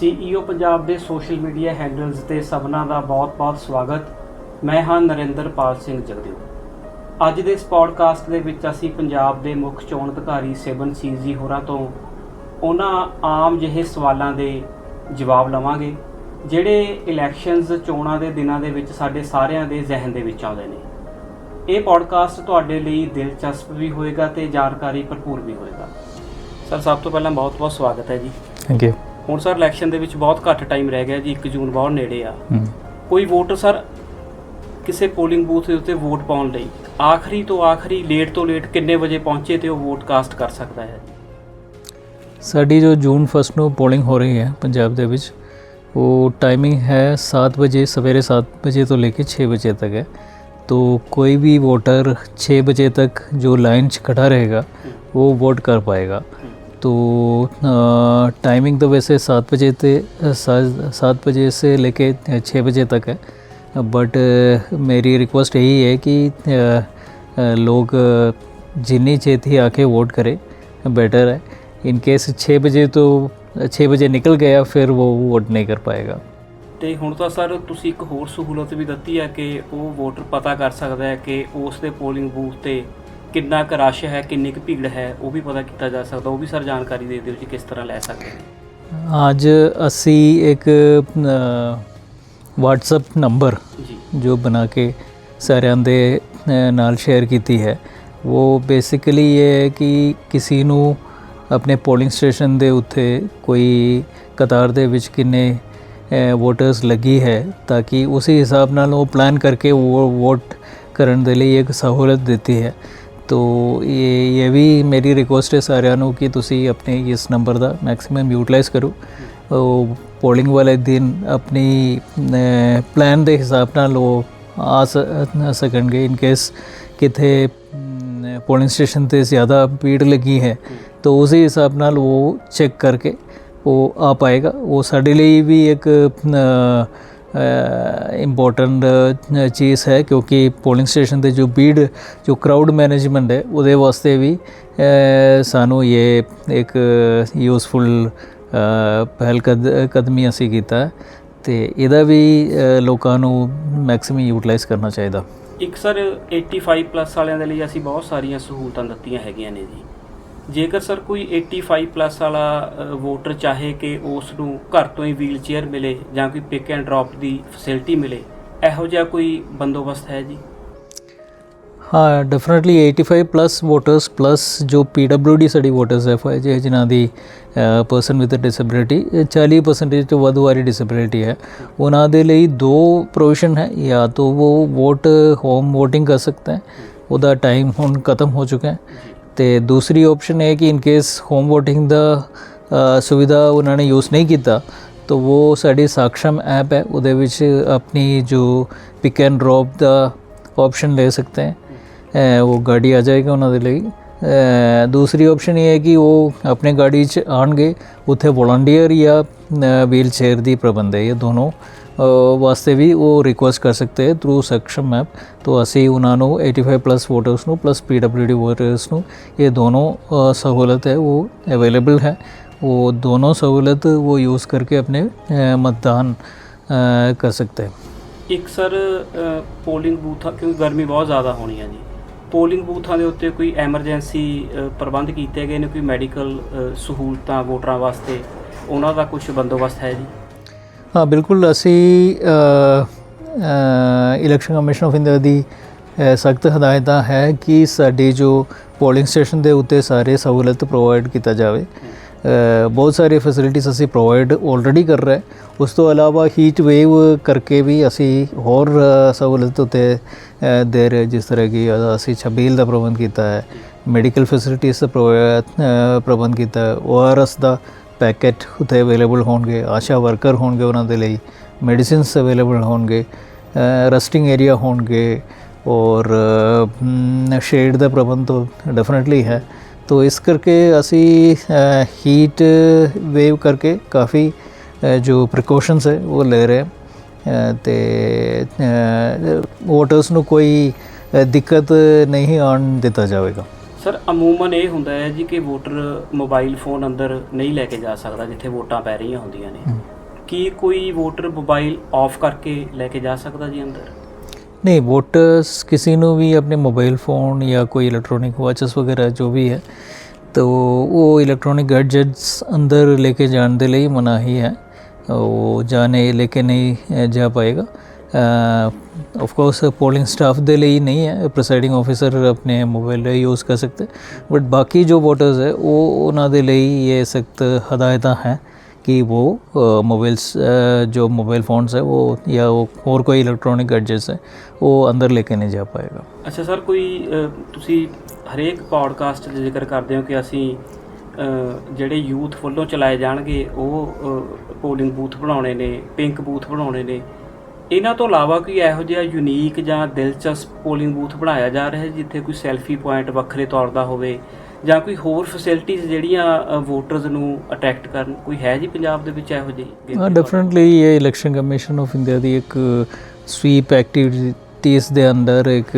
CEO Punjab ਦੇ social media handles ਤੇ ਸਭਨਾਂ ਦਾ ਬਹੁਤ-ਬਹੁਤ ਸਵਾਗਤ। ਮੈਂ ਹਾਂ ਨਰਿੰਦਰਪਾਲ ਸਿੰਘ ਜਗਦੇਵ। ਅੱਜ ਦੇ ਇਸ ਪੌਡਕਾਸਟ ਦੇ ਵਿੱਚ ਅਸੀਂ ਪੰਜਾਬ ਦੇ ਮੁੱਖ ਚੋਣ ਅਧਿਕਾਰੀ ਸਿਬਨ ਸੀਜੀ ਹੋਰਾਂ ਤੋਂ ਉਹਨਾਂ ਆਮ ਜਿਹੇ ਸਵਾਲਾਂ ਦੇ ਜਵਾਬ ਲਵਾਂਗੇ, ਜਿਹੜੇ ਇਲੈਕਸ਼ਨਸ ਚੋਣਾਂ ਦੇ ਦਿਨਾਂ ਦੇ ਵਿੱਚ ਸਾਡੇ ਸਾਰਿਆਂ ਦੇ ਜ਼ਿਹਨ ਦੇ ਵਿੱਚ ਆਉਂਦੇ ਨੇ। ਇਹ ਪੌਡਕਾਸਟ ਤੁਹਾਡੇ ਲਈ ਦਿਲਚਸਪ ਵੀ ਹੋਏਗਾ ਤੇ ਜਾਣਕਾਰੀ ਭਰਪੂਰ ਵੀ ਹੋਏਗਾ। ਸਰ, ਸਭ ਤੋਂ ਪਹਿਲਾਂ ਬਹੁਤ-ਬਹੁਤ ਸਵਾਗਤ ਹੈ ਜੀ। ਥੈਂਕ ਯੂ ਹੁਣ ਸਰ ਇਲੈਕਸ਼ਨ ਦੇ ਵਿੱਚ ਬਹੁਤ ਘੱਟ ਟਾਈਮ ਰਹਿ ਗਿਆ ਜੀ 1 ਜੂਨ ਬਹੁਤ ਨੇੜੇ ਆ ਕੋਈ ਵੋਟਰ ਸਰ ਕਿਸੇ ਪੋਲਿੰਗ ਬੂਥ ਦੇ ਉੱਤੇ ਵੋਟ ਪਾਉਣ ਲਈ ਆਖਰੀ ਤੋਂ ਆਖਰੀ ਲੇਟ ਤੋਂ ਲੇਟ ਕਿੰਨੇ ਵਜੇ ਪਹੁੰਚੇ ਤੇ ਉਹ ਵੋਟ ਕਾਸਟ ਕਰ ਸਕਦਾ ਹੈ ਸਾਡੀ ਜੋ ਜੂਨ 1 ਨੂੰ ਪੋਲਿੰਗ ਹੋ ਰਹੀ ਹੈ ਪੰਜਾਬ ਦੇ ਵਿੱਚ ਉਹ ਟਾਈਮਿੰਗ ਹੈ 7 ਵਜੇ ਸਵੇਰੇ 7 ਵਜੇ ਤੋਂ ਲੈ ਕੇ 6 ਵਜੇ तक है तो कोई भी वोटर 6 बजे तक जो लाइन च खड़ा रहेगा वो वोट कर पाएगा तो टाइमिंग तो वैसे सात बजे ते सात बजे से लेके छः बजे तक है बट मेरी रिक्वेस्ट यही है कि अ, अ, लोग जिन्नी छेती आके वोट करें बेटर है इन केस छः बजे तो छः बजे निकल गया फिर वो वोट नहीं कर पाएगा ਤੇ ਹੁਣ ਤਾਂ ਸਰ ਤੁਸੀਂ ਇੱਕ ਹੋਰ ਸਹੂਲਤ ਵੀ ਦਿੱਤੀ ਹੈ ਕਿ ਉਹ ਵੋਟਰ ਪਤਾ ਕਰ ਸਕਦਾ ਹੈ ਕਿ ਉਸ ਦੇ ਪੋਲਿੰਗ ਬੂਥ ਤੇ ਕਿੰਨਾ ਕੁ ਰਸ਼ ਹੈ ਕਿੰਨੀ ਕੁ ਭੀੜ ਹੈ ਉਹ ਵੀ ਪਤਾ ਕੀਤਾ ਜਾ ਸਕਦਾ ਉਹ ਵੀ ਸਰ ਜਾਣਕਾਰੀ ਦੇ ਦਿਓ ਜੀ ਕਿਸ ਤਰ੍ਹਾਂ ਲੈ ਸਕਦੇ ਅੱਜ ਅਸੀਂ ਇੱਕ WhatsApp ਨੰਬਰ ਜੀ। ਬਣਾ ਕੇ ਸਾਰਿਆਂ ਦੇ ਨਾਲ ਸ਼ੇਅਰ ਕੀਤੀ ਹੈ। ਉਹ ਬੇਸਿਕਲੀ ਇਹ ਹੈ ਕਿ ਕਿਸੇ ਨੂੰ ਆਪਣੇ ਪੋਲਿੰਗ ਸਟੇਸ਼ਨ ਦੇ ਉੱਤੇ ਕੋਈ ਕਤਾਰ ਦੇ ਵਿੱਚ ਕਿੰਨੇ ਵੋਟਰਸ ਲੱਗੀ ਹੈ ਤਾਂ ਕਿ ਉਸੇ ਹਿਸਾਬ ਨਾਲ ਉਹ ਪਲਾਨ ਕਰਕੇ ਉਹ ਵੋਟ ਕਰਨ ਦੇ ਲਈ ਇੱਕ ਸਹੂਲਤ ਦਿੱਤੀ ਹੈ। ਤੋ ਇਹ ਇਹ ਵੀ ਮੇਰੀ ਰਿਕੁਐਸਟ ਹੈ ਸਾਰਿਆਂ ਨੂੰ ਕਿ ਤੁਸੀਂ ਆਪਣੇ ਇਸ ਨੰਬਰ ਦਾ ਮੈਕਸਿਮਮ ਯੂਟਿਲਾਈਜ਼ ਕਰੋ। ਉਹ ਪੋਲਿੰਗ ਵਾਲੇ ਦਿਨ ਆਪਣੀ ਪਲਾਨ ਦੇ ਹਿਸਾਬ ਨਾਲ ਉਹ ਆ ਸਕਣਗੇ ਇਨ ਕੇਸ ਕਿਤੇ ਪੋਲਿੰਗ ਸਟੇਸ਼ਨ ਤੇ ਜ਼ਿਆਦਾ ਭੀੜ ਲੱਗੀ ਹੈ, ਤਾਂ ਉਸੇ ਹਿਸਾਬ ਨਾਲ ਉਹ ਚੈੱਕ ਕਰਕੇ ਉਹ ਆ ਪਾਏਗਾ। ਉਹ ਸਾਡੇ ਲਈ ਵੀ ਇੱਕ ਇੰਪੋਰਟੈਂਟ ਚੀਜ਼ ਹੈ ਕਿਉਂਕਿ ਪੋਲਿੰਗ ਸਟੇਸ਼ਨ ਤੇ ਜੋ ਬੀਡ ਜੋ ਕਰਾਊਡ ਮੈਨੇਜਮੈਂਟ ਹੈ, ਉਹਦੇ ਵਾਸਤੇ ਵੀ ਸਾਨੂੰ ਇਹ ਇੱਕ ਯੂਸਫੁਲ ਪਹਿਲ ਕਦਮੀ ਅਸੀਂ ਕੀਤਾ ਹੈ ਤੇ ਇਹਦਾ ਵੀ ਲੋਕਾਂ ਨੂੰ ਮੈਕਸਿਮਮ ਯੂਟਿਲਾਈਜ਼ ਕਰਨਾ ਚਾਹੀਦਾ। ਇੱਕ ਸਰ 85 ਪਲੱਸ ਵਾਲਿਆਂ ਦੇ ਲਈ ਅਸੀਂ ਬਹੁਤ ਸਾਰੀਆਂ ਸਹੂਲਤਾਂ ਦਿੱਤੀਆਂ ਹੈਗੀਆਂ ਨੇ ਜੀ। ਜੇਕਰ ਸਰ ਕੋਈ 85 ਪਲੱਸ ਵਾਲਾ ਵੋਟਰ ਚਾਹੇ ਕਿ ਉਸ ਨੂੰ ਘਰ ਤੋਂ ਹੀ ਵੀਲ ਚੇਅਰ ਮਿਲੇ ਜਾਂ ਕੋਈ ਪਿਕ ਐਂਡ ਡ੍ਰੌਪ ਦੀ ਫੈਸਿਲਿਟੀ ਮਿਲੇ, ਇਹੋ ਜਿਹਾ ਕੋਈ ਬੰਦੋਬਸਤ ਹੈ ਜੀ? ਹਾਂ ਡੈਫੀਨਿਟਲੀ 85 ਪਲੱਸ ਵੋਟਰਸ ਪਲੱਸ ਜੋ PWD ਸਾਡੀ ਵੋਟਰਸ ਹੈ ਆਈ ਜੇ ਜਿਨ੍ਹਾਂ ਦੀ ਪਰਸਨ ਵਿਦ ਡਿਸੇਬਿਲਿਟੀ 40% ਤੋਂ ਵੱਧ ਵਾਲੀ ਡਿਸੇਬਿਲਿਟੀ ਹੈ। ਉਹਨਾਂ ਦੇ ਲਈ ਦੋ ਪ੍ਰੋਵੀਜ਼ਨ ਹੈ, ਜਾਂ ਤਾਂ ਉਹ ਵੋਟ ਹੋਮ VOTING ਕਰ ਸਕते हैं ਉਹਦਾ ਟਾਈਮ ਹੁਣ ਖਤਮ ਹੋ ਚੁੱਕਾ ਹੈ। ਤੇ ਦੂਸਰੀ ਆਪਸ਼ਨ ਹੈ ਕਿ ਇਨ ਕੇਸ ਹੋਮ VOTING ਦਾ ਸੁਵਿਧਾ ਉਹਨਾਂ ਨੇ ਯੂਜ਼ ਨਹੀਂ ਕੀਤਾ, ਤਾਂ ਉਹ ਸਾਡੀ ਸਾਕਸ਼ਮ ਐਪ ਹੈ, ਉਹਦੇ ਵਿੱਚ ਆਪਣੀ ਜੋ ਪਿਕ ਐਂਡ ਡ੍ਰੌਪ ਦਾ ਆਪਸ਼ਨ ਲੈ ਸਕते हैं ਉਹ ਗਾੜੀ ਆ ਜਾਏਗਾ ਉਹਨਾਂ ਦੇ ਲਈ। ਦੂਸਰੀ ਆਪਸ਼ਨ ਇਹ ਹੈ ਕਿ ਉਹ ਆਪਣੇ ਗਾੜੀ 'ਚ ਆਣਗੇ ਉੱਥੇ ਵੋਲੰਟੀਅਰ ਜਾਂ ਵੀਲ ਚੇਅਰ ਦੀ ਪ੍ਰਬੰਧ ਹੈ, ਇਹ ਦੋਨੋਂ। ਵਾਸਤੇ ਵੀ ਉਹ ਰਿਕੁਐਸਟ ਕਰ ਸਕਦੇ ਹੈ ਥਰੂ ਸਕਸ਼ਮ ਐਪ ਤੋਂ ਅਸੀਂ ਉਹਨਾਂ ਨੂੰ 85 ਪਲੱਸ ਵੋਟਰਸ ਨੂੰ ਪਲੱਸ ਪੀਡਬਲਯੂਡੀ ਵੋਟਰਸ ਨੂੰ ਇਹ ਦੋਨੋਂ ਸਹੂਲਤ ਹੈ, ਉਹ ਅਵੇਲੇਬਲ ਹੈ। ਉਹ ਦੋਨੋਂ ਸਹੂਲਤ ਉਹ ਯੂਜ਼ ਕਰਕੇ ਆਪਣੇ ਮਤਦਾਨ ਕਰ ਸਕਤੇ ਹੈ ਇੱਕ ਸਰ ਪੋਲਿੰਗ ਬੂਥਾਂ ਕਿਉਂਕਿ ਗਰਮੀ ਬਹੁਤ ਜ਼ਿਆਦਾ ਹੋਣੀ ਹੈ ਜੀ। ਪੋਲਿੰਗ ਬੂਥਾਂ ਦੇ ਉੱਤੇ ਕੋਈ ਐਮਰਜੈਂਸੀ ਪ੍ਰਬੰਧ ਕੀਤੇ ਗਏ ਨੇ, ਕੋਈ ਮੈਡੀਕਲ ਸਹੂਲਤਾਂ, ਵੋਟਰਾਂ ਵਾਸਤੇ? ਉਹਨਾਂ ਦਾ ਕੁਝ ਬੰਦੋਬਸਤ ਹੈ ਜੀ? ਹਾਂ, ਬਿਲਕੁਲ ਅਸੀਂ ਇਲੈਕਸ਼ਨ ਕਮਿਸ਼ਨ ਆਫ ਇੰਡੀਆ ਦੀ ਸਖਤ ਹਦਾਇਤਾਂ ਹੈ ਕਿ ਸਾਡੀ ਜੋ ਪੋਲਿੰਗ ਸਟੇਸ਼ਨ ਦੇ ਉੱਤੇ ਸਾਰੇ ਸਹੂਲਤ ਪ੍ਰੋਵਾਈਡ ਕੀਤਾ ਜਾਵੇ। ਬਹੁਤ ਸਾਰੇ ਫੈਸਿਲਿਟੀਜ਼ ਅਸੀਂ ਪ੍ਰੋਵਾਈਡ ਆਲਰੇਡੀ ਕਰ ਰਹੇ ਉਸ ਤੋਂ ਇਲਾਵਾ ਹੀਟ ਵੇਵ ਕਰਕੇ ਵੀ ਅਸੀਂ ਹੋਰ ਸਹੂਲਤ ਉੱਤੇ ਦੇ ਰਹੇ ਜਿਸ ਤਰ੍ਹਾਂ ਕਿ ਅਸੀਂ ਛਬੀਲ ਦਾ ਪ੍ਰਬੰਧ ਕੀਤਾ ਹੈ ਮੈਡੀਕਲ ਫੈਸਿਲਿਟੀਜ਼ ਦਾ ਪ੍ਰੋ- ਪ੍ਰਬੰਧ ਕੀਤਾ ਹੈ ਓਆਰਐਸ ਦਾ ਪੈਕੇਟ ਉੱਥੇ ਅਵੇਲੇਬਲ ਹੋਣਗੇ, ਆਸ਼ਾ ਵਰਕਰ ਹੋਣਗੇ ਉਹਨਾਂ ਦੇ ਲਈ, ਮੈਡੀਸਿਨਸ ਅਵੇਲੇਬਲ ਹੋਣਗੇ ਰੈਸਟਿੰਗ ਏਰੀਆ ਹੋਣਗੇ ਔਰ ਸ਼ੇਡ ਦਾ ਪ੍ਰਬੰਧ ਤਾਂ ਡੈਫੀਨਿਟਲੀ ਹੈ। ਤੋ ਇਸ ਕਰਕੇ ਅਸੀਂ ਹੀਟ ਵੇਵ ਕਰਕੇ ਕਾਫੀ ਜੋ ਪ੍ਰੀਕਾਸ਼ਨਸ ਹੈ ਉਹ ਲੈ ਰਹੇ ਹਾਂ। ਤੇ ਵੋਟਰਸ ਨੂੰ ਕੋਈ ਦਿੱਕਤ ਨਹੀਂ ਆਉਣ ਦਿੱਤਾ ਜਾਵੇਗਾ। ਸਰ ਅਮੂਮਨ ਇਹ ਹੁੰਦਾ ਹੈ ਜੀ ਕਿ ਵੋਟਰ ਮੋਬਾਈਲ ਫੋਨ ਅੰਦਰ ਨਹੀਂ ਲੈ ਕੇ ਜਾ ਸਕਦਾ ਜਿੱਥੇ ਵੋਟਾਂ ਪੈ ਰਹੀਆਂ ਹੁੰਦੀਆਂ ਨੇ ਕੀ ਕੋਈ ਵੋਟਰ ਮੋਬਾਈਲ ਆਫ ਕਰਕੇ ਲੈ ਕੇ ਜਾ ਸਕਦਾ ਜੀ ਅੰਦਰ नहीं वोटर्स किसी ਨੂੰ ਵੀ ਆਪਣੇ ਮੋਬਾਈਲ ਫੋਨ ਜਾਂ ਕੋਈ ਇਲੈਕਟ੍ਰੋਨਿਕ ਵਾਚਸ ਵਗੈਰਾ ਜੋ ਵੀ ਹੈ ਤੋ ਉਹ ਇਲੈਕਟ੍ਰੋਨਿਕ ਗੈਜਟਸ ਅੰਦਰ ਲੈ ਕੇ ਜਾਣ ਦੇ ਲਈ ਮਨਾਹੀ ਹੈ ਉਹ ਜਾਣੇ ਲੈ ਕੇ ਨਹੀਂ ਅ, ਜਾ ਪਾਏਗਾ ਆਫ ਕੋਰਸ ਪੋਲਿੰਗ ਸਟਾਫ ਦੇ ਲਈ ਨਹੀਂ ਹੈ ਪ੍ਰੈਸਾਈਡਿੰਗ ਆਫੀਸਰ ਆਪਣੇ ਮੋਬਾਈਲ ਦਾ ਯੂਜ਼ ਕਰ ਸਕਤੇ ਬਟ ਬਾਕੀ ਜੋ ਵੋਟਰਸ ਹੈ ਉਹ ਉਹਨਾਂ ਦੇ ਲਈ ਇਹ ਸਖਤ ਹਦਾਇਤਾਂ ਹੈ कि वो मोबाइल्स जो मोबाइल फ़ोन्स है वो या वो और कोई इलेक्ट्रॉनिक गैजेट्स है वो अंदर लेके नहीं जा पाएगा ਅੱਛਾ ਸਰ ਕੋਈ ਅ, ਤੁਸੀਂ ਹਰੇਕ ਪੌਡਕਾਸਟ 'ਚ ਜ਼ਿਕਰ ਕਰਦੇ ਹੋ ਕਿ ਅਸੀਂ ਅ, ਜਿਹੜੇ ਯੂਥ ਵੱਲੋਂ ਚਲਾਏ ਜਾਣਗੇ ਉਹ ਪੋਲਿੰਗ ਬੂਥ ਬਣਾਉਣੇ ਨੇ ਪਿੰਕ ਬੂਥ ਬਣਾਉਣੇ ਨੇ ਇਹਨਾਂ ਤੋਂ ਇਲਾਵਾ ਕੋਈ ਇਹੋ ਜਿਹਾ ਯੂਨੀਕ ਜਾਂ ਦਿਲਚਸਪ ਪੋਲਿੰਗ ਬੂਥ ਬਣਾਇਆ ਜਾ ਰਿਹਾ ਹੈ ਜਿੱਥੇ ਕੋਈ ਸੈਲਫੀ ਪੁਆਇੰਟ ਵੱਖਰੇ ਤੌਰ ਦਾ ਹੋਵੇ ਜਾਂ ਕੋਈ ਹੋਰ ਫੈਸਿਲਿਟੀਆਂ ਜਿਹੜੀਆਂ ਵੋਟਰਸ ਨੂੰ ਅਟਰੈਕਟ ਕਰਨ? ਕੋਈ ਹੈ ਜੀ ਪੰਜਾਬ ਦੇ ਵਿੱਚ ਇਹੋ ਜਿਹੀ ਹਾਂ ਡੈਫੀਨਿਟਲੀ ਇਹ ਇਲੈਕਸ਼ਨ ਕਮਿਸ਼ਨ ਆਫ ਇੰਡੀਆ ਦੀ ਇੱਕ ਸਵੀਪ ਐਕਟੀਵਿਟੀਜ਼ ਦੇ ਅੰਦਰ ਇੱਕ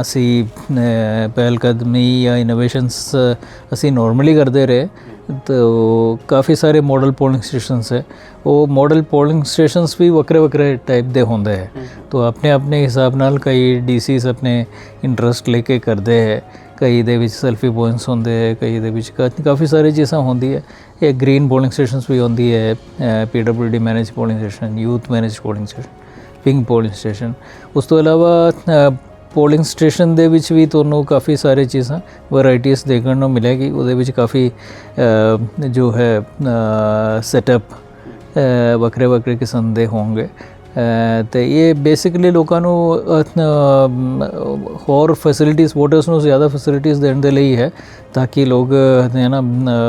ਅਸੀਂ ਅ, ਪਹਿਲ ਕਦਮੀ ਜਾਂ ਇਨੋਵੇਸ਼ਨਸ ਅਸੀਂ ਨਾਰਮਲੀ ਕਰਦੇ ਰਹੇ। तो ਕਾਫੀ ਸਾਰੇ ਮਾਡਲ ਪੋਲਿੰਗ ਸਟੇਸ਼ਨਸ ਹੈ ਉਹ ਮਾਡਲ ਪੋਲਿੰਗ ਸਟੇਸ਼ਨਸ ਵੀ ਵੱਖਰੇ ਵੱਖਰੇ ਟਾਈਪ ਦੇ ਹੁੰਦੇ ਹੈ ਤੋ ਆਪਣੇ ਆਪਣੇ ਹਿਸਾਬ ਨਾਲ ਕਈ ਡੀਸੀਸ ਆਪਣੇ ਇੰਟਰਸਟ ਲੈ ਕੇ ਕਰਦੇ ਹੈ ਕਈ ਦੇ ਵਿੱਚ ਸੈਲਫੀ ਪੁਆਇੰਟਸ ਹੁੰਦੇ ਹੈ ਕਈ ਦੇ ਵਿੱਚ ਕਾਫੀ ਸਾਰੀ ਚੀਜ਼ਾਂ ਹੁੰਦੀ ਹੈ ਇਹ ਗ੍ਰੀਨ ਪੋਲਿੰਗ ਸਟੇਸ਼ਨਸ ਵੀ ਹੁੰਦੀ ਹੈ PWD manage polling station youth manage polling station pink polling station ਉਸ ਤੋਂ ਇਲਾਵਾ ਪੋਲਿੰਗ ਸਟੇਸ਼ਨ ਦੇ ਵਿੱਚ ਵੀ ਤੁਹਾਨੂੰ ਕਾਫੀ ਸਾਰੇ ਚੀਜ਼ਾਂ ਵੈਰਾਈਟੀਆਂ ਦੇਖਣ ਨੂੰ ਮਿਲੇਗੀ। ਉਹਦੇ ਵਿੱਚ ਕਾਫੀ ਜੋ ਹੈ ਸੈਟਅਪ ਵੱਖਰੇ ਵੱਖਰੇ ਕਿਸਮ ਦੇ ਹੋਣਗੇ। ਅ, ਤੇ ਇਹ ਬੇਸਿਕਲੀ ਲੋਕਾਂ ਨੂੰ ਹੋਰ ਫੈਸਿਲਿਟੀਆਂ ਵੋਟਰਸ ਨੂੰ ਜ਼ਿਆਦਾ ਫੈਸਿਲਿਟੀਆਂ ਦੇਣ ਦੇ ਲਈ ਹੈ ਤਾਂ ਕਿ ਲੋਕ ਹੈ ਨਾ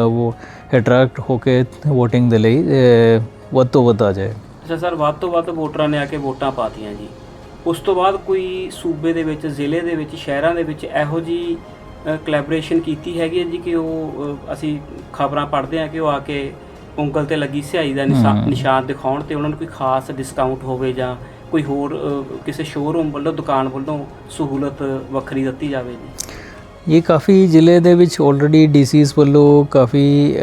ਉਹ ਅਟਰੈਕਟ ਹੋ ਕੇ VOTING ਦੇ ਲਈ ਵੱਧ ਤੋਂ ਵੱਧ ਆ ਜਾਏ। ਅੱਛਾ ਸਰ ਵੱਧ ਤੋਂ ਵੱਧ ਵੋਟਰਾਂ ਨੇ ਆ ਕੇ ਵੋਟਾਂ ਪਾਤੀਆਂ ਜੀ। ਉਸ ਤੋਂ ਬਾਅਦ ਕੋਈ ਸੂਬੇ ਦੇ ਵਿੱਚ ਜ਼ਿਲ੍ਹੇ ਦੇ ਵਿੱਚ ਸ਼ਹਿਰਾਂ ਦੇ ਵਿੱਚ ਇਹੋ ਜੀ ਕੋਲੈਬੋਰੇਸ਼ਨ ਕੀਤੀ ਹੈਗੀ ਹੈ ਜੀ ਕਿ ਉਹ ਅਸੀਂ ਖਬਰਾਂ ਪੜ੍ਹਦੇ ਹਾਂ ਕਿ ਉਹ ਆ ਕੇ ਉਂਗਲ ਤੇ ਲੱਗੀ ਸਿਹਾਈ ਦਾ। ਨਿਸ਼ਾਨ ਦਿਖਾਉਣ ਤੇ ਉਹਨਾਂ ਨੂੰ ਕੋਈ ਖਾਸ ਡਿਸਕਾਊਂਟ ਹੋਵੇ ਜਾਂ ਕੋਈ ਹੋਰ ਕਿਸੇ ਸ਼ੋਰੂਮ ਵੱਲੋਂ ਦੁਕਾਨ ਵੱਲੋਂ ਸਹੂਲਤ ਵੱਖਰੀ ਦਿੱਤੀ ਜਾਵੇ ਜੀ। ਇਹ ਕਾਫੀ ਜ਼ਿਲ੍ਹੇ ਦੇ ਵਿੱਚ ਆਲਰੇਡੀ ਡੀਸੀਸ ਵੱਲੋਂ ਕਾਫੀ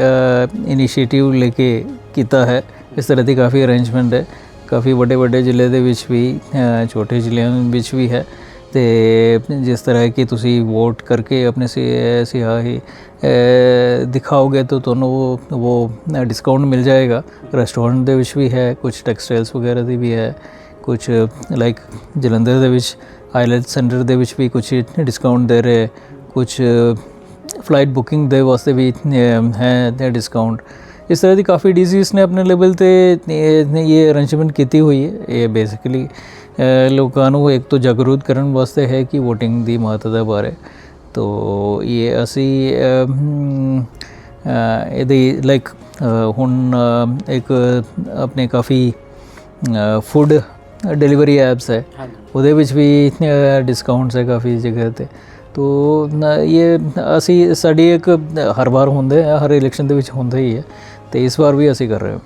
ਇਨੀਸ਼ੀਏਟਿਵ ਲੈ ਕੇ ਕੀਤਾ ਹੈ। ਇਸ ਤਰ੍ਹਾਂ ਦੀ ਕਾਫੀ ਅਰੇਂਜਮੈਂਟ ਹੈ। ਕਾਫੀ ਵੱਡੇ ਵੱਡੇ ਜ਼ਿਲ੍ਹੇ ਦੇ ਵਿੱਚ ਵੀ ਛੋਟੇ ਜ਼ਿਲ੍ਹਿਆਂ ਵਿੱਚ ਵੀ ਹੈ। ਤੇ ਜਿਸ ਤਰ੍ਹਾਂ ਕਿ ਤੁਸੀਂ ਵੋਟ ਕਰਕੇ ਆਪਣੇ ਸੇ, ਸਿਆਹੀ ਦਿਖਾਓਗੇ ਤਾਂ ਤੁਹਾਨੂੰ ਉਹ ਡਿਸਕਾਊਂਟ ਮਿਲ ਜਾਏਗਾ। ਰੈਸਟੋਰੈਂਟ ਦੇ ਵਿੱਚ ਵੀ ਹੈ ਕੁਝ ਟੈਕਸਟਾਈਲਸ ਵਗੈਰਾ ਦੀ ਵੀ ਹੈ ਕੁਝ ਲਾਈਕ ਜਲੰਧਰ ਦੇ ਵਿੱਚ ਆਈਲੈਂਡ ਸੈਂਟਰ ਦੇ ਵਿੱਚ ਵੀ ਕੁਝ ਡਿਸਕਾਊਂਟ ਦੇ ਰਹੇ ਕੁਝ ਫਲਾਈਟ ਬੁਕਿੰਗ ਦੇ ਵਾਸਤੇ ਵੀ ਹੈ ਤੇ ਡਿਸਕਾਊਂਟ ਇਸ ਤਰ੍ਹਾਂ ਦੀ ਕਾਫੀ ਡੀਸੀਸ ਨੇ ਆਪਣੇ ਲੈਵਲ ਤੇ ਇਹ ਇਹ ਅਰੇਂਜਮੈਂਟ ਕੀਤੀ ਹੋਈ ਹੈ। ਇਹ ਬੇਸਿਕਲੀ ਲੋਕਾਂ ਨੂੰ ਇੱਕ ਤੋਂ ਜਾਗਰੂਕ ਕਰਨ ਵਾਸਤੇ ਹੈ ਕਿ VOTING ਦੀ ਮਹੱਤਤਾ ਬਾਰੇ। ਤੋ ਇਹ ਅਸੀਂ ਇਹਦੀ ਲਾਈਕ ਹੁਣ ਇੱਕ ਆਪਣੇ ਕਾਫੀ ਫੂਡ ਡਿਲੀਵਰੀ ਐਪਸ ਹੈ। ਉਹਦੇ ਵਿੱਚ ਵੀ ਡਿਸਕਾਊਂਟਸ ਹੈ ਕਾਫੀ ਜਗ੍ਹਾ ਤੇ। ਤੋ ਇਹ ਅਸੀਂ ਸਾਡੀ ਇੱਕ ਹਰ ਵਾਰ ਹੁੰਦੇ ਹਰ ਇਲੈਕਸ਼ਨ ਦੇ ਵਿੱਚ ਹੁੰਦਾ ਹੀ ਹੈ। ਤੇ ਇਸ ਵਾਰ ਵੀ ਅਸੀਂ ਕਰ ਰਹੇ ਹਾਂ।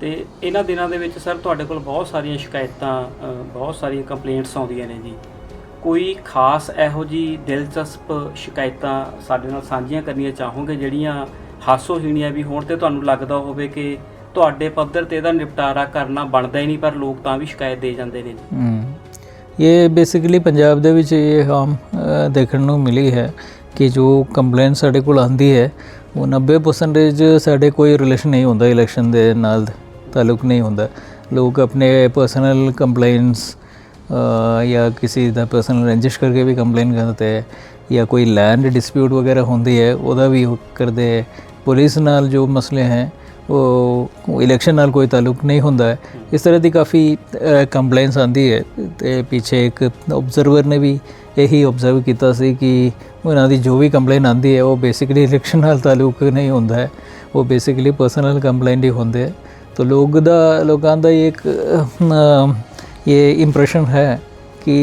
ਤੇ ਇਹਨਾਂ ਦਿਨਾਂ ਦੇ ਵਿੱਚ ਸਰ ਤੁਹਾਡੇ ਕੋਲ ਬਹੁਤ ਸਾਰੀਆਂ ਸ਼ਿਕਾਇਤਾਂ ਅ, ਬਹੁਤ ਸਾਰੀਆਂ ਕੰਪਲੇਂਟਸ ਆਉਂਦੀਆਂ ਨੇ ਜੀ। ਕੋਈ ਖਾਸ ਇਹੋ ਜੀ ਦਿਲਚਸਪ ਸ਼ਿਕਾਇਤਾਂ ਸਾਡੇ ਨਾਲ ਸਾਂਝੀਆਂ ਕਰਨੀਆਂ ਚਾਹੋਗੇ ਜਿਹੜੀਆਂ ਹਾਸੋਹੀਣੀਆਂ ਵੀ ਹੋਣ ਤੇ ਤੁਹਾਨੂੰ ਲੱਗਦਾ ਹੋਵੇ ਕਿ ਤੁਹਾਡੇ ਪੱਧਰ ਤੇ ਇਹਦਾ ਨਿਪਟਾਰਾ ਕਰਨਾ ਬਣਦਾ ਹੀ ਨਹੀਂ ਪਰ ਲੋਕ ਤਾਂ ਵੀ ਸ਼ਿਕਾਇਤ ਦੇ ਜਾਂਦੇ ਨੇ ਹਮ, ਇਹ ਬੇਸਿਕਲੀ ਪੰਜਾਬ ਦੇ ਵਿੱਚ ਇਹ ਆਮ ਅ, ਦੇਖਣ ਨੂੰ ਮਿਲੀ ਹੈ ਕਿ ਜੋ ਕੰਪਲੇਂਟ ਸਾਡੇ ਕੋਲ ਆਂਦੀ ਹੈ ਉਹ 90% ਸਾਡੇ ਕੋਈ ਰਿਲੇਸ਼ਨ ਨਹੀਂ ਹੁੰਦਾ ਇਲੈਕਸ਼ਨ ਦੇ ਨਾਲ ਤਾਲੁਕ ਨਹੀਂ ਹੁੰਦਾ। ਲੋਕ ਆਪਣੇ ਪਰਸਨਲ ਕੰਪਲੇਂਟਸ ਜਾਂ ਕਿਸੇ ਦਾ ਪਰਸਨਲ ਰੰਜਿਸ਼ ਕਰਕੇ ਵੀ ਕੰਪਲੇਨ ਕਰਦੇ ਹੈ ਜਾਂ ਕੋਈ ਲੈਂਡ ਡਿਸਪਿਊਟ ਵਗੈਰਾ ਹੁੰਦੀ ਹੈ, ਉਹਦਾ ਵੀ ਕਰਦੇ ਹੈ ਪੁਲਿਸ ਨਾਲ ਜੋ ਮਸਲੇ ਹੈ, ਉਹ ਇਲੈਕਸ਼ਨ ਨਾਲ ਕੋਈ ਤਾਲੁਕ ਨਹੀਂ ਹੁੰਦਾ। ਇਸ ਤਰ੍ਹਾਂ ਦੀ ਕਾਫੀ ਕੰਪਲੇਂਟਸ ਆਂਦੀ ਹੈ ਤੇ ਪਿੱਛੇ ਇੱਕ ਆਬਜ਼ਰਵਰ ਨੇ ਵੀ ਇਹੀ ਆਬਜ਼ਰਵ ਕੀਤਾ ਸੀ ਕਿ ਉਹਨਾਂ ਦੀ ਜੋ ਵੀ ਕੰਪਲੇਨ ਆਂਦੀ ਹੈ ਉਹ ਬੇਸਿਕਲੀ ਇਲੈਕਸ਼ਨ ਨਾਲ ਤਾਲੁਕ ਨਹੀਂ ਹੁੰਦਾ ਹੈ ਉਹ ਬੇਸਿਕਲੀ ਪਰਸਨਲ ਕੰਪਲੇਂਟ ਹੀ ਹੁੰਦੇ ਹੈ तो लोग ਦਾ ਲੋਕਾਂ ਦਾ ਇਹ ਇੱਕ ਅ, ਇਹ ਇੰਪ੍ਰੈਸ਼ਨ ਹੈ ਕਿ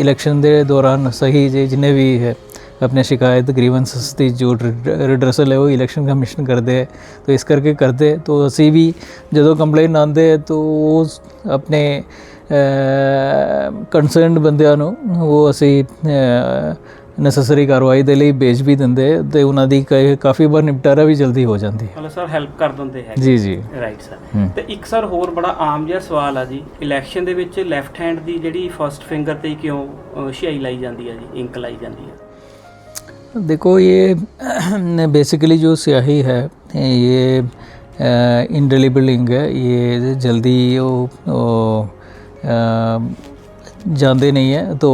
ਇਲੈਕਸ਼ਨ ਦੇ ਦੌਰਾਨ ਸਹੀ ਜੇ ਜਿੰਨੇ ਵੀ ਹੈ ਆਪਣੇ ਸ਼ਿਕਾਇਤ ਗ੍ਰੀਵੈਂਸਸ ਦੀ ਜੋ ਰਿਡਰਸਲ ਹੈ ਉਹ ਇਲੈਕਸ਼ਨ ਕਮਿਸ਼ਨ ਕਰਦੇ ਹੈ ਤਾਂ ਇਸ ਕਰਕੇ ਕਰਦੇ ਤਾਂ ਅਸੀਂ ਵੀ ਜਦੋਂ ਕੰਪਲੇਨ ਆਉਂਦੇ ਹੈ ਤਾਂ ਉਹ ਆਪਣੇ ਕਨਸਰਨਡ ਬੰਦਿਆਂ ਨੂੰ ਉਹ ਅਸੀਂ ਨੈਸੈਸਰੀ ਕਾਰਵਾਈ ਦੇ ਲਈ ਭੇਜ ਵੀ ਦਿੰਦੇ ਤੇ ਉਹਨਾਂ ਦੀ ਕਈ- ਕਾਫੀ ਵਾਰ ਨਿਪਟਾਰਾ ਵੀ ਜਲਦੀ ਹੋ ਜਾਂਦੀ ਹੈ ਮਤਲਬ ਸਰ ਹੈਲਪ ਕਰ ਦਿੰਦੇ ਹੈ ਜੀ ਜੀ ਰਾਈਟ ਸਰ ਹੂੰ। ਤੇ ਇੱਕ ਸਰ ਹੋਰ ਬੜਾ ਆਮ ਜਿਹਾ ਸਵਾਲ ਆ ਜੀ ਇਲੈਕਸ਼ਨ ਦੇ ਵਿੱਚ ਲੈਫਟ ਹੈਂਡ ਦੀ ਜਿਹੜੀ ਫਰਸਟ ਫਿੰਗਰ ਤੇ ਕਿਉਂ ਅ, ਸ਼ਿਆਈ ਲਾਈ ਜਾਂਦੀ ਹੈ ਜੀ ਇੰਕ ਲਾਈ ਜਾਂਦੀ ਹੈ देखो ये बेसिकली जो स्याही है ये इंडेलिबल इंक है ये जल्दी वो, वो अ, ਜਾਂਦੇ ਨਹੀਂ ਹੈ ਤੋ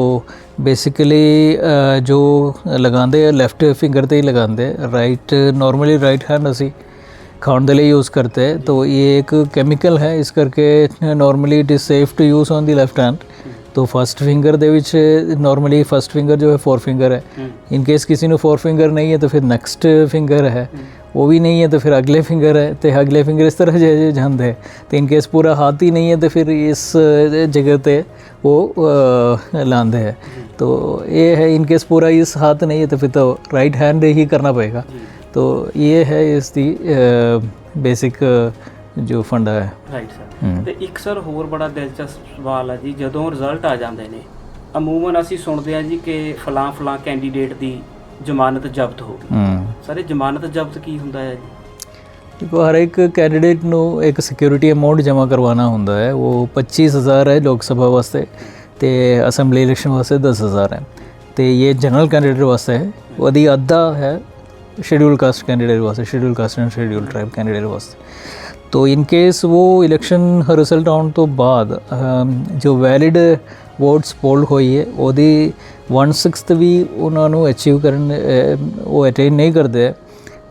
ਬੇਸਿਕਲੀ ਜੋ ਲਗਾਉਂਦੇ ਆ ਲੈਫਟ ਫਿੰਗਰ ਤੇ ਹੀ ਲਗਾਉਂਦੇ ਰਾਈਟ ਨਾਰਮਲੀ ਰਾਈਟ ਹੈਂਡ ਅਸੀਂ ਖਾਣ ਦੇ ਲਈ ਯੂਜ਼ ਕਰਤੇ ਹੈ ਤੋ ਇਹ ਇੱਕ ਕੈਮੀਕਲ ਹੈ ਇਸ ਕਰਕੇ normally it is safe to use on the left hand ਤੋ ਫਸਟ ਫਿੰਗਰ ਦੇ ਵਿੱਚ ਨਾਰਮਲੀ ਫਸਟ ਫਿੰਗਰ ਜੋ ਹੈ ਫੋਰ ਫਿੰਗਰ ਹੂੰ। ਇਨ ਕੇਸ ਕਿਸੇ ਨੂੰ ਫੋਰ ਫਿੰਗਰ ਨਹੀਂ ਹੈ ਤਾਂ ਫਿਰ ਨੈਕਸਟ ਫਿੰਗਰ ਹੈ। ਉਹ ਵੀ ਨਹੀਂ ਹੈ ਤਾਂ ਫਿਰ ਅਗਲੇ ਫਿੰਗਰ ਹੈ ਤੇ ਅਗਲੇ ਫਿੰਗਰ ਇਸ ਤਰ੍ਹਾਂ ਜੇ ਜੇ ਜਾਂਦੇ ਹੈ। ਤੇ ਇਨ ਕੇਸ ਪੂਰਾ ਹੱਥ ਹੀ ਨਹੀਂ ਹੈ ਤਾਂ ਫਿਰ ਇਸ ਜਗ੍ਹਾ ਤੇ ਉਹ ਅ, ਲਾਉਂਦੇ ਹੈ तो ये है इन केस पूरा इस हाथ नहीं है तो फिर तो राइट हैंड ही करना पड़ेगा ਜੀ तो ये है इसकी बेसिक जो फंडा है ਰਾਈਟ ਸਰ ਹੂੰ। ਤੇ ਇੱਕ ਸਰ ਹੋਰ ਬੜਾ ਦਿਲਚਸਪ ਸਵਾਲ ਆ ਜੀ ਜਦੋਂ ਰਿਜ਼ਲਟ ਆ ਜਾਂਦੇ ਨੇ ਅਮੂਮਨ ਅਸੀਂ ਸੁਣਦੇ ਆ ਜੀ ਕਿ ਫਲਾਂ ਫਲਾਂ ਕੈਂਡੀਡੇਟ ਦੀ ਜ਼ਮਾਨਤ ਜ਼ਬਤ ਹੋ ਗਈ हम्म ਸਰ ਇਹ ਜ਼ਮਾਨਤ ਜ਼ਬਤ ਕੀ ਹੁੰਦਾ ਹੈ ਜੀ ਦੇਖੋ ਹਰ ਇੱਕ ਕੈਂਡੀਡੇਟ ਨੂੰ ਇੱਕ ਸਿਕਿਉਰਿਟੀ ਅਮਾਉਂਟ ਜਮ੍ਹਾਂ ਕਰਵਾਉਣਾ ਹੁੰਦਾ ਹੈ ਉਹ 25000 ਹੈ ਲੋਕ ਸਭਾ ਵਾਸਤੇ ਤੇ ਅਸੈਂਬਲੀ ਇਲੈਕਸ਼ਨ ਵਾਸਤੇ 10000 ਹੈ ਤੇ ਇਹ ਜਨਰਲ ਕੈਂਡੀਡੇਟ ਵਾਸਤੇ ਹੈ ਉਹਦੀ ਅੱਧਾ ਹੈ शेड्यूल कास्ट कैंडिडेट वास्ते schedule caste and schedule tribe candidate वास्ते तो इन केस वो इलेक्शन रिजल्ट आउण ਤੋਂ ਬਾਅਦ ਅਮ, ਜੋ ਵੈਲਿਡ ਵੋਟਸ ਪੋਲ ਹੋਈ ਹੈ ਉਹਦੀ 1/6 ਵੀ ਉਹਨਾਂ ਨੂੰ ਅਚੀਵ ਕਰਨ ਅਮ, ਉਹ ਅਟੇਨ ਨਹੀਂ ਕਰਦੇ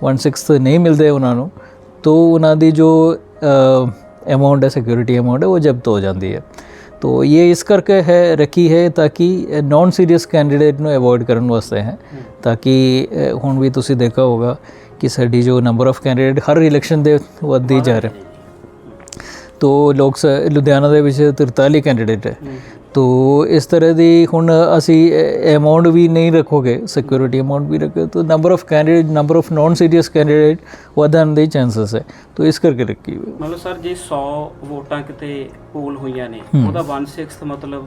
1/6 ਨਹੀਂ ਮਿਲਦੇ ਉਹਨਾਂ ਨੂੰ तो ਉਹਨਾਂ ਦੀ ਜੋ ਅਮਾਉਂਟ ਹੈ ਸਿਕਿਉਰਿਟੀ ਅਮਾਉਂਟ ਹੈ ਉਹ ਜ਼ਬਤ ਹੋ ਜਾਂਦੀ ਹੈ तो ये इस करके है रखी है ताकि नॉन सीरियस कैंडिडेट ਨੂੰ ਅਵੋਇਡ ਕਰਨ ਵਾਸਤੇ ਹੈ ਤਾਂ ਕਿ ਅ, ਹੁਣ ਵੀ ਤੁਸੀਂ ਦੇਖਿਆ ਹੋਗਾ ਕਿ ਸਾਡੀ ਜੋ ਨੰਬਰ ਆਫ ਕੈਂਡੀਡੇਟ ਹਰ ਇਲੈਕਸ਼ਨ ਦੇ ਵੱਧਦੀ ਜਾ ਰਹੇ ਤੋ ਲੋਕ ਲੁਧਿਆਣਾ ਦੇ ਵਿੱਚ 43 ਕੈਂਡੀਡੇਟ ਹੈ। ਤੋ ਇਸ ਤਰ੍ਹਾਂ ਦੀ ਹੁਣ ਅਸੀਂ ਅਮਾਉਂਟ ਵੀ ਨਹੀਂ ਰੱਖੋਗੇ ਸਿਕਿਉਰਿਟੀ ਅਮਾਉਂਟ ਵੀ ਰੱਖੇ ਤੋ number of candidate number of non serious candidate ਵਧਣ ਦੇ ਚਾਂਸਸ ਹੈ। ਤੋ ਇਸ ਕਰਕੇ ਰੱਖੀ ਹੋਈ ਮਤਲਬ ਸਰ ਜੇ 100 ਵੋਟਾਂ ਕਿਤੇ ਪੋਲ ਹੋਈਆਂ ਨੇ ਉਹਦਾ 1/6 ਮਤਲਬ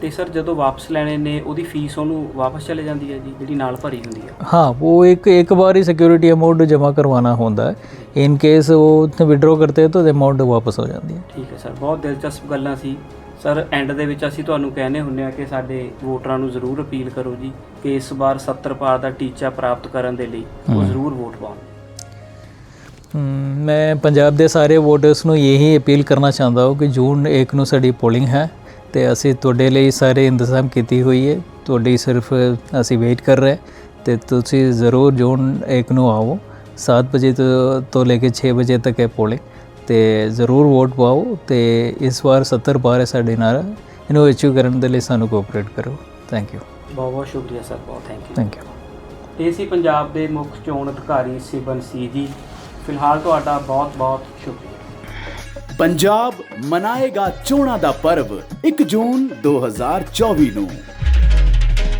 ਤੇ ਸਰ ਜਦੋਂ ਵਾਪਸ ਲੈਣੇ ਨੇ ਉਹਦੀ ਫੀਸ ਉਹਨੂੰ ਵਾਪਸ ਚਲੇ ਜਾਂਦੀ ਹੈ ਜੀ ਜਿਹੜੀ ਨਾਲ ਭਰੀ ਹੁੰਦੀ ਹੈ हाँ वो एक एक बार ही सिक्योरिटी अमाउंट जमा करवाना होता है इन केस वो विड्रॉ करते हैं तो अमाउंट वापस हो जाती है ਠੀਕ ਹੈ ਸਰ ਬਹੁਤ ਦਿਲਚਸਪ ਗੱਲਾਂ ਸੀ ਸਰ ਐਂਡ ਦੇ ਵਿੱਚ ਅਸੀਂ ਤੁਹਾਨੂੰ ਕਹਿੰਦੇ ਹੁੰਦੇ ਆ ਕਿ ਸਾਡੇ ਵੋਟਰਾਂ ਨੂੰ ਜ਼ਰੂਰ ਅਪੀਲ ਕਰੋ ਜੀ ਕਿ ਇਸ ਵਾਰ 70 ਪਾਰ ਦਾ ਟੀਚਾ ਪ੍ਰਾਪਤ ਕਰਨ ਦੇ ਲਈ ਉਹ ਹਮ। ਜ਼ਰੂਰ ਵੋਟ ਪਾਉਣ ਹਮ, ਮੈਂ ਪੰਜਾਬ ਦੇ ਸਾਰੇ ਵੋਟਰਸ ਨੂੰ ਇਹੀ ਅਪੀਲ ਕਰਨਾ ਚਾਹੁੰਦਾ ਹਾਂ ਕਿ ਜੂਨ 1 ਨੂੰ ਸਾਡੀ ਪੋਲਿੰਗ ਹੈ ਤੇ ਅਸੀਂ ਤੁਹਾਡੇ ਲਈ ਸਾਰੇ ਇੰਤਜ਼ਾਮ ਕੀਤੀ ਹੋਈ ਹੈ। ਤੁਹਾਡੀ ਸਿਰਫ ਅਸੀਂ ਵੇਟ ਕਰ ਰਹੇ ਤੇ ਤੁਸੀਂ ਜ਼ਰੂਰ ਜੂਨ 1 ਨੂੰ ਆਓ। 7 ਵਜੇ ਤੋਂ ਤੋਂ ਲੈ ਕੇ 6 ਵਜੇ ਤੱਕ ਹੈ ਪੋਲਿੰਗ ਤੇ ਜ਼ਰੂਰ ਵੋਟ ਪਾਓ ਤੇ ਇਸ ਵਾਰ 70 ਪਾਰ ਹੈ ਸਾਡੇ ਨਾਲ। ਇਹਨੂੰ ਅਚੀਵ ਕਰਨ ਦੇ ਲਈ ਸਾਨੂੰ ਕੋਆਪਰੇਟ ਕਰੋ। ਥੈਂਕ ਯੂ ਬਹੁਤ ਬਹੁਤ ਸ਼ੁਕਰੀਆ ਸਰ ਬਹੁਤ ਥੈਂਕ ਯੂ ਥੈਂਕ ਯੂ ਇਹ ਸੀ ਪੰਜਾਬ ਦੇ ਮੁੱਖ ਚੋਣ ਅਧਿਕਾਰੀ ਸਿਬਨ ਸੀ ਜੀ। ਫਿਲਹਾਲ ਤੁਹਾਡਾ ਬਹੁਤ ਬਹੁਤ ਸ਼ੁਕਰੀਆ। ਪੰਜਾਬ ਮਨਾਏਗਾ ਚੋਣਾਂ ਦਾ ਪਰਵ 1 ਜੂਨ 2024 ਨੂੰ।